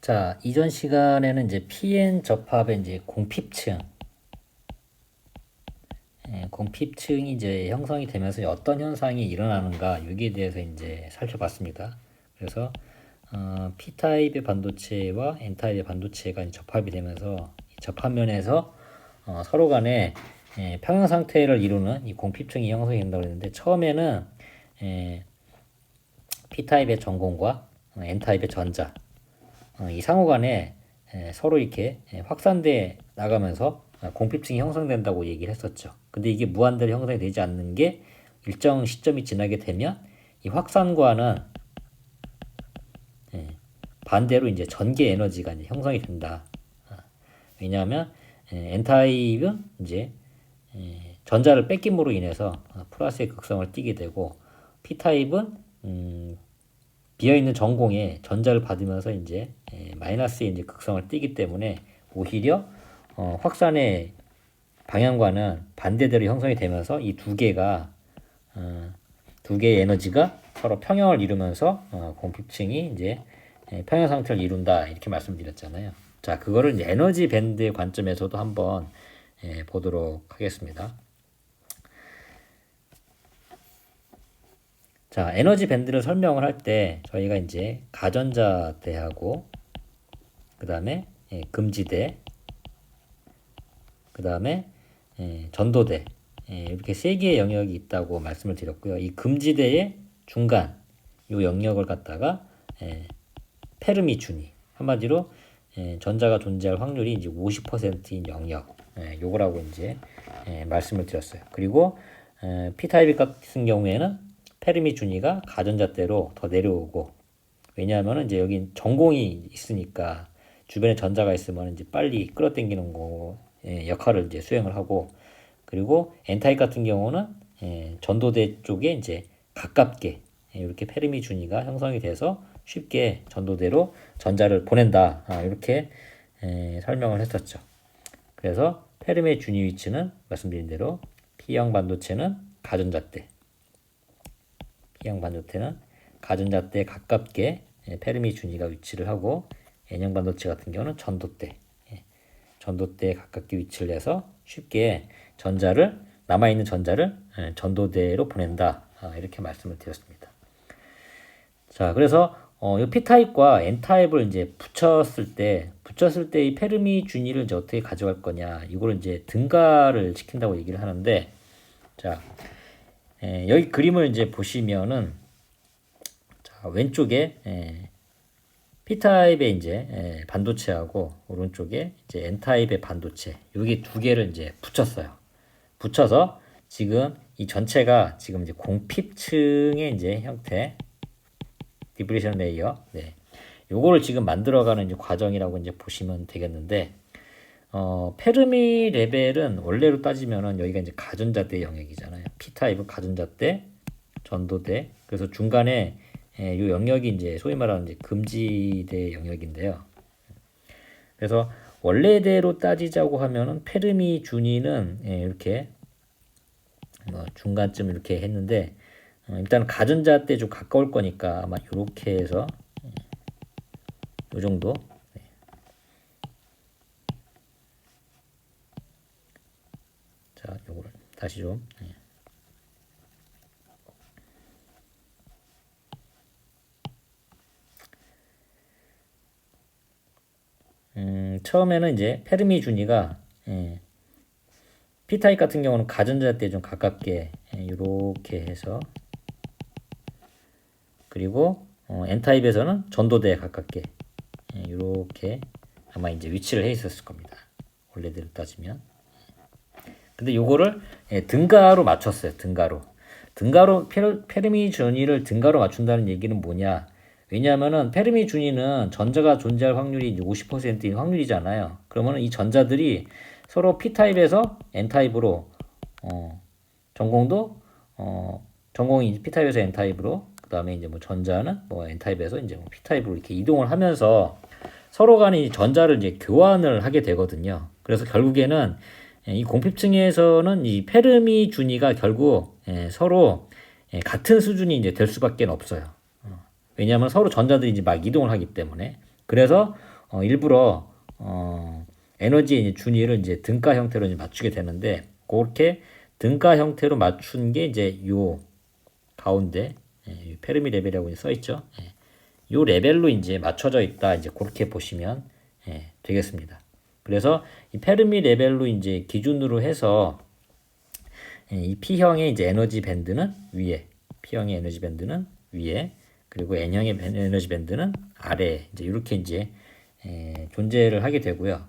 자, 이전 시간에는 이제 PN 접합의 이제 공핍층, 예, 공핍층이 이제 형성이 되면서 어떤 현상이 일어나는가 여기에 대해서 이제 살펴봤습니다. 그래서 어, P 타입의 반도체와 N 타입의 반도체가 접합이 되면서 이 접합면에서 어, 서로 간에 예, 평형 상태를 이루는 이 공핍층이 형성이 된다고 했는데 처음에는 예, P 타입의 전공과 어, N 타입의 전자 어, 이 상호간에 에, 서로 이렇게 에, 확산돼 나가면서 어, 공핍층이 형성된다고 얘기를 했었죠. 근데 이게 무한대로 형성이 되지 않는 게 일정 시점이 지나게 되면 이 확산과는 예, 반대로 이제 전개 에너지가 이제 형성이 된다. 아, 왜냐하면 에, N타입은 이제 에, 전자를 뺏김으로 인해서 어, 플러스의 극성을 띠게 되고 P타입은 음, 비어있는 전공에 전자를 받으면서 이제 에, 마이너스의 이제 극성을 띠기 때문에 오히려 어, 확산의 방향과는 반대대로 형성이 되면서 이 두 개가 어, 두 개의 에너지가 서로 평형을 이루면서 어, 공핍층이 이제 에, 평형 상태를 이룬다 이렇게 말씀드렸잖아요. 자 그거를 에너지 밴드의 관점에서도 한번 에, 보도록 하겠습니다. 자, 에너지 밴드를 설명을 할 때 저희가 이제 가전자대하고 그 다음에 예, 금지대 그 다음에 예, 전도대 예, 이렇게 세 개의 영역이 있다고 말씀을 드렸고요. 이 금지대의 중간 요 영역을 갖다가 예, 페르미 준위 한마디로 예, 전자가 존재할 확률이 이제 50%인 영역 예, 요거라고 이제 예, 말씀을 드렸어요. 그리고 에, P타입 같은 경우에는 페르미 준위가 가전자대로 더 내려오고 왜냐하면 이제 여기 전공이 있으니까 주변에 전자가 있으면 이제 빨리 끌어당기는 거 예, 역할을 이제 수행을 하고 그리고 N타입 같은 경우는 예, 전도대 쪽에 이제 가깝게 예, 이렇게 페르미 준위가 형성이 돼서 쉽게 전도대로 전자를 보낸다 아, 이렇게 예, 설명을 했었죠. 그래서 페르미 준위 위치는 말씀드린 대로 P형 반도체는 가전자대 P형 반도체는 가전자대에 가깝게 예, 페르미 준위가 위치를 하고 N형 반도체 같은 경우는 전도대 예, 전도대에 가깝게 위치를 해서 쉽게 전자를 남아있는 전자를 예, 전도대로 보낸다 아, 이렇게 말씀을 드렸습니다. 자 그래서 어, 이 P타입과 N타입을 이제 붙였을 때 붙였을 때 이 페르미 준위를 이제 어떻게 가져갈 거냐 이걸 이제 등가를 시킨다고 얘기를 하는데 자 에, 여기 그림을 이제 보시면은 자, 왼쪽에 에, P타입의 이제 에, 반도체하고 오른쪽에 이제 N타입의 반도체 여기 두 개를 이제 붙였어요. 붙여서 지금 이 전체가 지금 이제 공핍층의 이제 형태 디프레션 레이어 네. 요거를 지금 만들어가는 이제 과정이라고 이제 보시면 되겠는데 어, 페르미 레벨은 원래로 따지면은 여기가 이제 가전자대 영역이잖아요. P타입은 가전자대, 전도대. 그래서 중간에 예, 요 영역이 이제 소위 말하는 이제 금지대 영역인데요. 그래서 원래대로 따지자고 하면은 페르미 준위는 예, 이렇게 뭐 중간쯤 이렇게 했는데 어, 일단 가전자대 좀 가까울 거니까 아마 이렇게 해서 예, 요 정도 자, 요거를 다시 좀. 예. 음, 처음에는 이제 페르미 준위가 예, P타입 같은 경우는 가전자대에 좀 가깝게 예, 이렇게 해서 그리고 어, N타입에서는 전도대에 가깝게 예, 이렇게 아마 이제 위치를 해 있었을 겁니다. 원래대로 따지면. 근데 요거를 예, 등가로 맞췄어요. 등가로. 등가로 페르, 페르미 준위를 등가로 맞춘다는 얘기는 뭐냐? 왜냐하면은 페르미 준위는 전자가 존재할 확률이 이제 50%인 확률이잖아요. 그러면은 이 전자들이 서로 P타입에서 N타입으로 어, 전공도 어, 전공이 P타입에서 N타입으로 그다음에 이제 뭐 전자는 뭐 N타입에서 이제 뭐 P타입으로 이렇게 이동을 하면서 서로 간에 이 전자를 이제 교환을 하게 되거든요. 그래서 결국에는 예, 이 공핍층에서는 이 페르미 준위가 결국 예, 서로 예, 같은 수준이 이제 될 수밖에 없어요. 어, 왜냐하면 서로 전자들이 이제 막 이동을 하기 때문에 그래서 어, 일부러 어, 에너지의 준위를 이제 등가 형태로 이제 맞추게 되는데 그렇게 등가 형태로 맞춘 게 이제 요 가운데 예, 이 페르미 레벨이라고 써 있죠. 예. 요 레벨로 이제 맞춰져 있다. 이제 그렇게 보시면 예, 되겠습니다. 그래서 이 페르미 레벨로 이제 기준으로 해서 예, 이 P형의 이제 에너지 밴드는 위에, P형의 에너지 밴드는 위에, 그리고 N형의 밴- 에너지 밴드는 아래, 이제 이렇게 이제 에, 존재를 하게 되고요.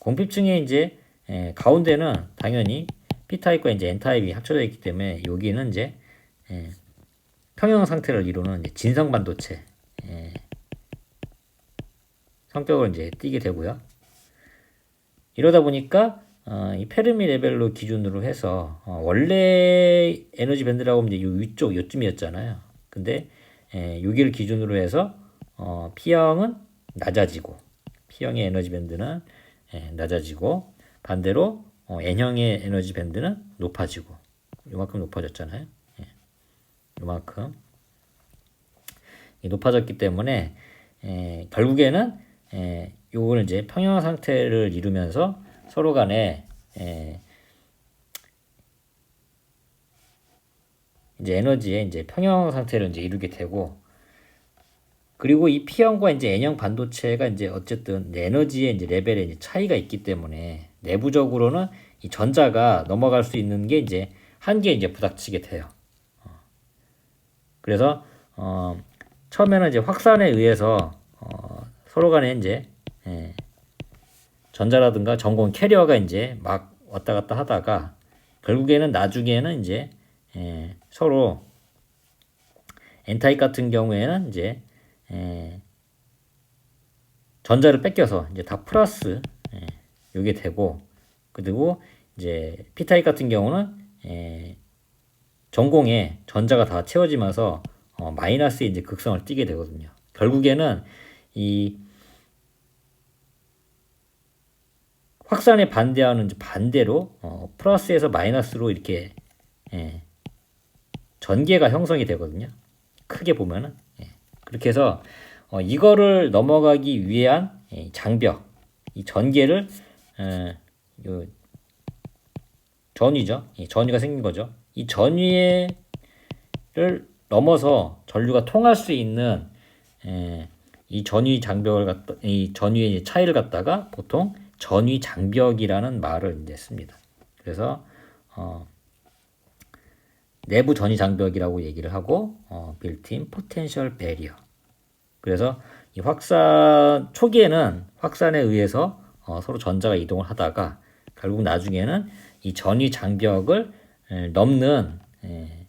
공핍층의 이제 에, 가운데는 당연히 P 타입과 이제 N 타입이 합쳐져 있기 때문에 여기는 이제 에, 평형 상태를 이루는 진성 반도체 에, 성격을 이제 띠게 되고요. 이러다 보니까 어, 이 페르미 레벨로 기준으로 해서 어, 원래 에너지 밴드라고 하면 이제 요 위쪽 요쯤이었잖아요. 근데 에, 여기를 기준으로 해서 어, P형은 낮아지고 P형의 에너지 밴드는 에, 낮아지고 반대로 어, N형의 에너지 밴드는 높아지고 요만큼 높아졌잖아요. 예. 요만큼 이 높아졌기 때문에 에, 결국에는 에, 요거는 이제 평형 상태를 이루면서 서로 간에 에, 이제 에너지의 이제 평형 상태를 이제 이루게 되고 그리고 이 P형과 이제 N형 반도체가 이제 어쨌든 이제 에너지의 이제 레벨에 이제 차이가 있기 때문에 내부적으로는 이 전자가 넘어갈 수 있는 게 이제 한계에 이제 부닥치게 돼요. 어. 그래서 어, 처음에는 이제 확산에 의해서 어, 서로 간에 이제 예, 전자라든가 전공 캐리어가 이제 막 왔다 갔다 하다가 결국에는 나중에는 이제 예, 서로 N타입 같은 경우에는 이제 예, 전자를 뺏겨서 이제 다 플러스 예, 요게 되고 그리고 이제 P타입 같은 경우는 예, 전공에 전자가 다 채워지면서 어, 마이너스의 이제 극성을 띠게 되거든요. 결국에는 이 확산에 반대하는 반대로 어, 플러스에서 마이너스로 이렇게 예, 전개가 형성이 되거든요. 크게 보면은 예. 그렇게 해서 어, 이거를 넘어가기 위한 예, 장벽, 이 전개를 에, 요 전위죠. 이 전위가 생긴 거죠. 이 전위를 넘어서 전류가 통할 수 있는 에, 이 전위 장벽을 갖다 이 전위의 차이를 갖다가 보통 전위 장벽이라는 말을 이제 씁니다. 그래서 어, 내부 전위 장벽이라고 얘기를 하고 어, 빌트인 포텐셜 베리어. 그래서 이 확산 초기에는 확산에 의해서 어, 서로 전자가 이동을 하다가 결국 나중에는 이 전위 장벽을 에, 넘는 에,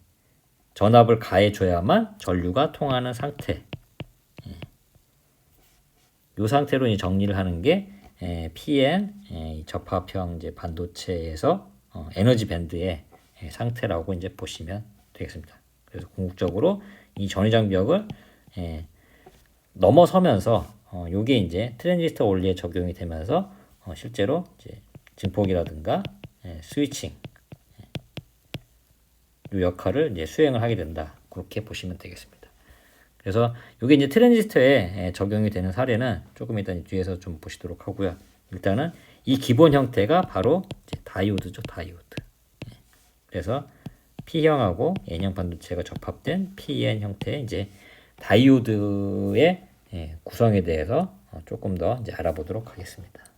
전압을 가해줘야만 전류가 통하는 상태. 예. 이 상태로 이제 정리를 하는 게 에, PN 에, 이 접합형 이제 반도체에서 어, 에너지 밴드의 에, 상태라고 이제 보시면 되겠습니다. 그래서 궁극적으로 이 전위 장벽을 에, 넘어서면서 어, 요게 이제 트랜지스터 원리에 적용이 되면서 어, 실제로 이제 증폭이라든가 예, 스위칭 예, 요 역할을 이제 수행을 하게 된다. 그렇게 보시면 되겠습니다. 그래서 요게 이제 트랜지스터에 예, 적용이 되는 사례는 조금 이따 뒤에서 좀 보시도록 하고요. 일단은 이 기본 형태가 바로 다이오드죠, 다이오드. 예. 그래서 P형하고 N형 반도체가 접합된 PN 형태의 이제 다이오드의 예, 구성에 대해서 어, 조금 더 이제 알아보도록 하겠습니다.